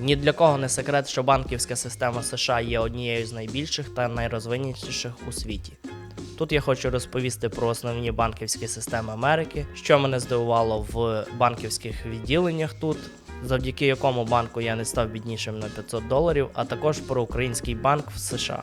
Ні для кого не секрет, що банківська система США є однією з найбільших та найрозвиненіших у світі. Тут я хочу розповісти про основні банківські системи Америки, що мене здивувало в банківських відділеннях тут, завдяки якому банку я не став біднішим на 500 доларів, а також про український банк в США.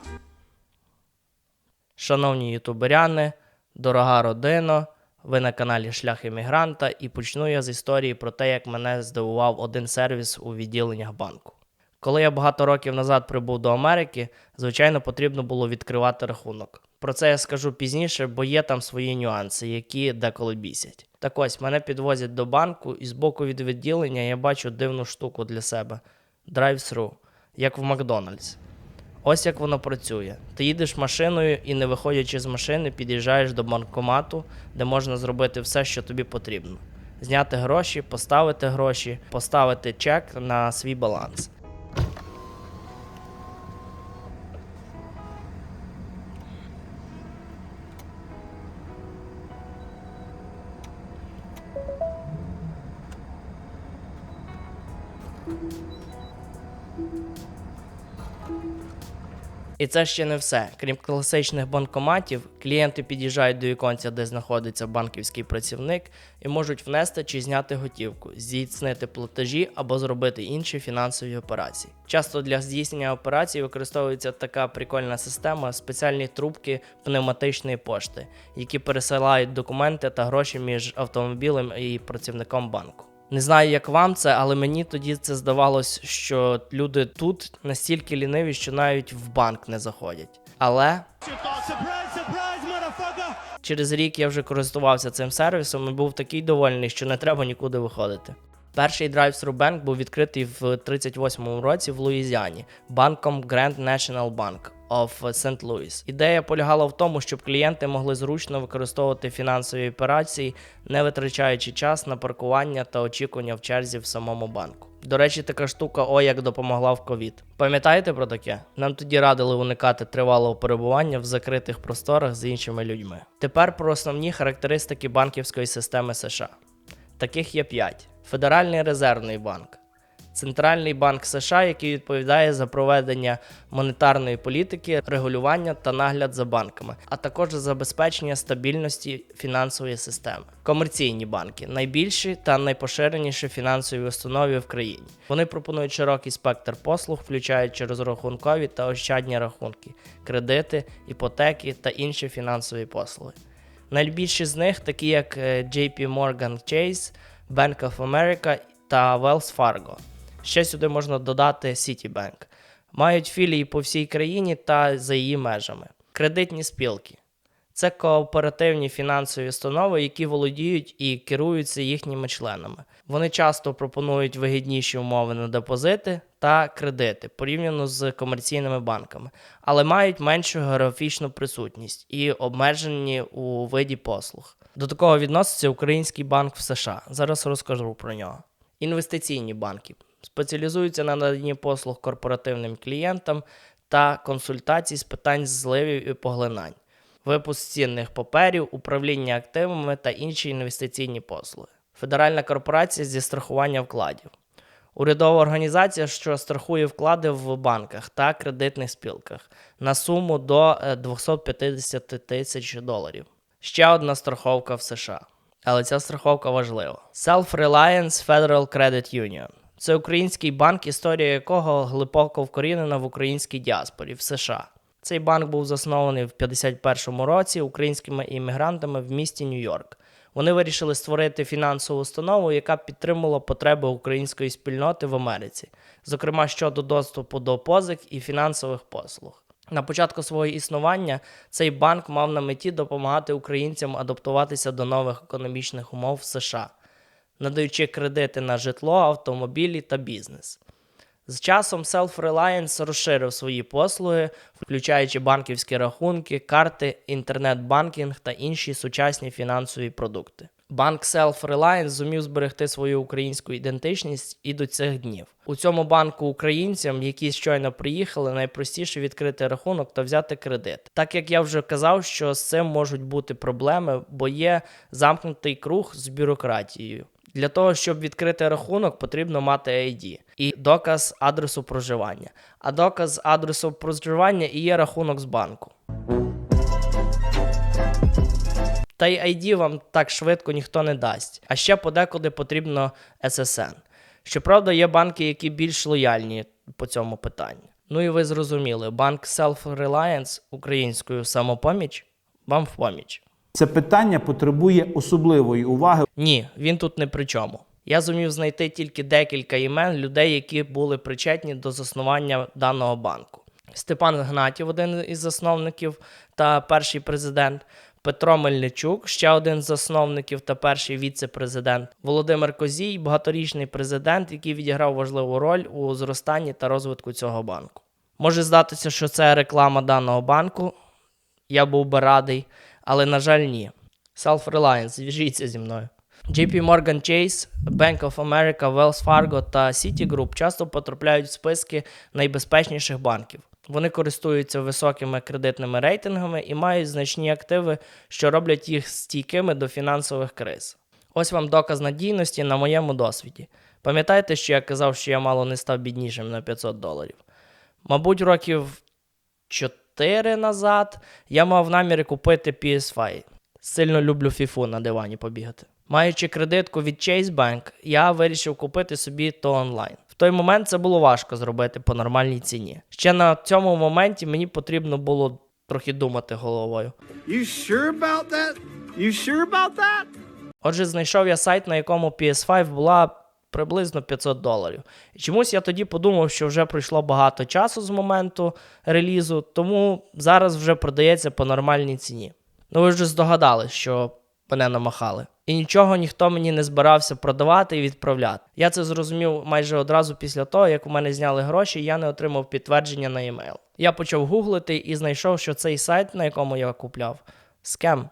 Шановні ютуберяни, дорога родино, ви на каналі Шлях Іммігранта, і почну я з історії про те, як мене здивував один сервіс у відділеннях банку. Коли я багато років назад прибув до Америки, звичайно, потрібно було відкривати рахунок. Про це я скажу пізніше, бо є там свої нюанси, які деколи бісять. Так ось мене підвозять до банку, і збоку від відділення я бачу дивну штуку для себе drive-thru, як в Макдональдс. Ось як воно працює. Ти їдеш машиною і, не виходячи з машини, під'їжджаєш до банкомату, де можна зробити все, що тобі потрібно: зняти гроші, поставити гроші, поставити чек на свій баланс. І це ще не все. Крім класичних банкоматів, клієнти під'їжджають до віконця, де знаходиться банківський працівник, і можуть внести чи зняти готівку, здійснити платежі або зробити інші фінансові операції. Часто для здійснення операцій використовується така прикольна система спеціальні трубки пневматичної пошти, які пересилають документи та гроші між автомобілем і працівником банку. Не знаю, як вам це, але мені тоді це здавалось, що люди тут настільки ліниві, що навіть в банк не заходять. Але через рік я вже користувався цим сервісом і був такий довольний, що не треба нікуди виходити. Перший drive-thru банк був відкритий в 38-му році в Луїзіані банком Grand National Bank of St. Louis. Ідея полягала в тому, щоб клієнти могли зручно використовувати фінансові операції, не витрачаючи час на паркування та очікування в черзі в самому банку. До речі, така штука о як допомогла в ковід. Пам'ятаєте про таке? Нам тоді радили уникати тривалого перебування в закритих просторах з іншими людьми. Тепер про основні характеристики банківської системи США. Таких є 5. Федеральний резервний банк. Центральний банк США, який відповідає за проведення монетарної політики, регулювання та нагляд за банками, а також забезпечення стабільності фінансової системи. Комерційні банки найбільші та найпоширеніші фінансові установи в країні. Вони пропонують широкий спектр послуг, включаючи розрахункові та ощадні рахунки, кредити, іпотеки та інші фінансові послуги. Найбільші з них, такі як е, JP Morgan Chase, Bank of America та Wells Fargo. Ще сюди можна додати Citibank. Мають філії по всій країні та за її межами. Кредитні спілки. Це кооперативні фінансові установи, які володіють і керуються їхніми членами. Вони часто пропонують вигідніші умови на депозити та кредити порівняно з комерційними банками, але мають меншу географічну присутність і обмежені у виді послуг. До такого відноситься Український банк в США. Зараз розкажу про нього. Інвестиційні банки спеціалізуються на наданні послуг корпоративним клієнтам та консультацій з питань зливів і поглинань, випуск цінних паперів, управління активами та інші інвестиційні послуги. Федеральна корпорація зі страхування вкладів. Урядова організація, що страхує вклади в банках та кредитних спілках на суму до е, 250 тисяч доларів. Ще одна страховка в США. Але ця страховка важлива. Self-Reliance Federal Credit Union. Це український банк, історія якого глибоко вкорінена в українській діаспорі в США. Цей банк був заснований в 51-му році українськими іммігрантами в місті Нью-Йорк. Вони вирішили створити фінансову установу, яка підтримувала потреби української спільноти в Америці, зокрема щодо доступу до позик і фінансових послуг. На початку свого існування цей банк мав на меті допомагати українцям адаптуватися до нових економічних умов в США, надаючи кредити на житло, автомобілі та бізнес. З часом Self-Reliance розширив свої послуги, включаючи банківські рахунки, карти, інтернет-банкінг та інші сучасні фінансові продукти. Банк Self-Reliance зумів зберегти свою українську ідентичність і до цих днів. У цьому банку українцям, які щойно приїхали, найпростіше відкрити рахунок та взяти кредит. Так як я вже казав, що з цим можуть бути проблеми, бо є замкнутий круг з бюрократією. Для того, щоб відкрити рахунок, потрібно мати ID і доказ адресу проживання. А доказ адресу проживання і є рахунок з банку. Та й ID вам так швидко ніхто не дасть. А ще подекуди потрібно SSN. Щоправда, є банки, які більш лояльні по цьому питанню. Ну і ви зрозуміли, банк Self-Reliance українською самопоміч вам в поміч. Це питання потребує особливої уваги. Ні, він тут не при чому. Я зумів знайти тільки декілька імен людей, які були причетні до заснування даного банку. Степан Гнатів, один із засновників та перший президент, Петро Мельничук, ще один з засновників та перший віце-президент, Володимир Козій, багаторічний президент, який відіграв важливу роль у зростанні та розвитку цього банку. Може здатися, що це реклама даного банку. Я був би радий, але на жаль, ні. Self-Reliance, зв'яжіться зі мною. JP Morgan Chase, Bank of America, Wells Fargo та Citigroup часто потрапляють в списки найбезпечніших банків. Вони користуються високими кредитними рейтингами і мають значні активи, що роблять їх стійкими до фінансових криз. Ось вам доказ надійності на моєму досвіді. Пам'ятаєте, що я казав, що я мало не став біднішим на 500 доларів? Мабуть, років 4 назад я мав наміри купити PS5. Сильно люблю фіфу на дивані побігати. Маючи кредитку від Chase Bank, я вирішив купити собі то онлайн. В той момент це було важко зробити по нормальній ціні. Ще на цьому моменті мені потрібно було трохи думати головою. You sure about that? You sure about that? Отже, знайшов я сайт, на якому PS5 була приблизно 500 доларів. І чомусь я тоді подумав, що вже пройшло багато часу з моменту релізу, тому зараз вже продається по нормальній ціні. Ну ви ж здогадали, що мене намахали. І нічого ніхто мені не збирався продавати і відправляти. Я це зрозумів майже одразу після того, як у мене зняли гроші, і я не отримав підтвердження на емейл. Я почав гуглити і знайшов, що цей сайт, на якому я купляв, скем.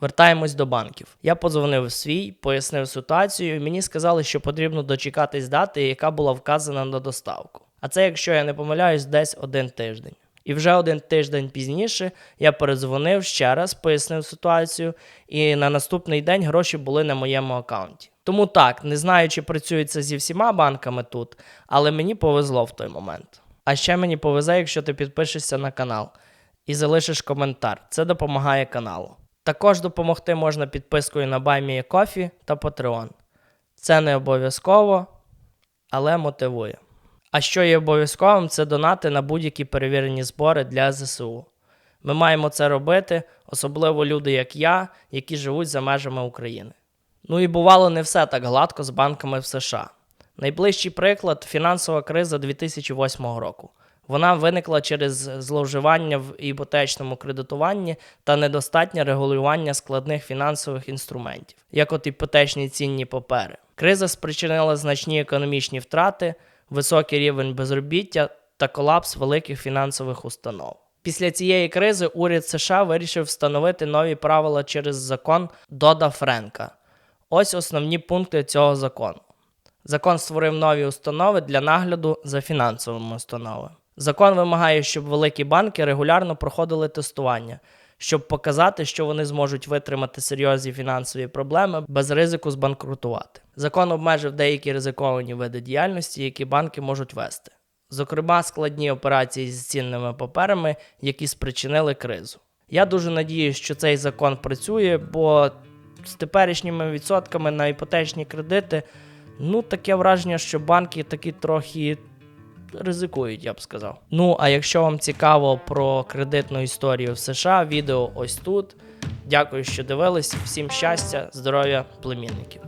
Вертаємось до банків. Я подзвонив свій, пояснив ситуацію, і мені сказали, що потрібно дочекатись дати, яка була вказана на доставку. А це, якщо я не помиляюсь, десь один тиждень. І вже один тиждень пізніше я передзвонив ще раз, пояснив ситуацію, і на наступний день гроші були на моєму аккаунті. Тому так, не знаю, чи працює це зі всіма банками тут, але мені повезло в той момент. А ще мені повезе, якщо ти підпишешся на канал і залишиш коментар. Це допомагає каналу. Також допомогти можна підпискою на BuyMeACoffee та Patreon. Це не обов'язково, але мотивує. А що є обов'язковим, це донати на будь-які перевірені збори для ЗСУ. Ми маємо це робити, особливо люди, як я, які живуть за межами України. Ну і бувало не все так гладко з банками в США. Найближчий приклад фінансова криза 2008 року. Вона виникла через зловживання в іпотечному кредитуванні та недостатнє регулювання складних фінансових інструментів, як от іпотечні цінні папери. Криза спричинила значні економічні втрати, високий рівень безробіття та колапс великих фінансових установ. Після цієї кризи уряд США вирішив встановити нові правила через закон Дода Френка. Ось основні пункти цього закону. Закон створив нові установи для нагляду за фінансовими установами. Закон вимагає, щоб великі банки регулярно проходили тестування, щоб показати, що вони зможуть витримати серйозні фінансові проблеми без ризику збанкрутувати. Закон обмежив деякі ризиковані види діяльності, які банки можуть вести, зокрема складні операції з цінними паперами, які спричинили кризу. Я дуже надіюсь, що цей закон працює, бо з теперішніми відсотками на іпотечні кредити, ну таке враження, що банки такі трохи ризикують, я б сказав. Ну, а якщо вам цікаво про кредитну історію в США, відео ось тут. Дякую, що дивились. Всім щастя, здоров'я, племінників.